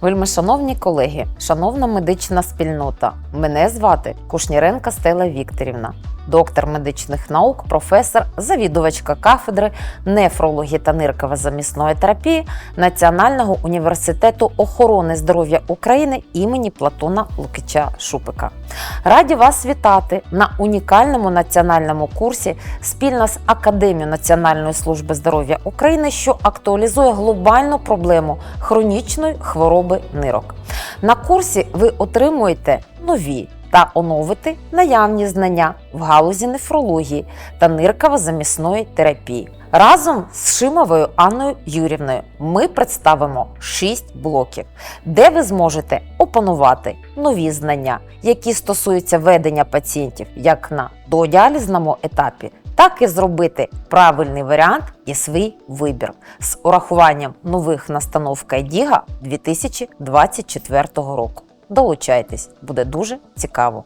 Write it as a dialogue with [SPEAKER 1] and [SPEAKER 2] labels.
[SPEAKER 1] Вельмишановні колеги, шановна медична спільнота, мене звати Кушніренка Стела Вікторівна, доктор медичних наук, професор, завідувачка кафедри нефрології та нирково-замісної терапії Національного університету охорони здоров'я України імені Платона Лукича Шупика. Раді вас вітати на унікальному національному курсі спільно з Академією Національної служби здоров'я України, що актуалізує глобальну проблему хронічної хвороби нирок. На курсі ви отримуєте нові та оновити наявні знання в галузі нефрології та нирково-замісної терапії. Разом з Шимовою Анною Юрівною ми представимо 6 блоків, де ви зможете опанувати нові знання, які стосуються ведення пацієнтів як на додіалізному етапі, так і зробити правильний варіант і свій вибір з урахуванням нових настанов Кайдіга 2024 року. Долучайтесь, буде дуже цікаво.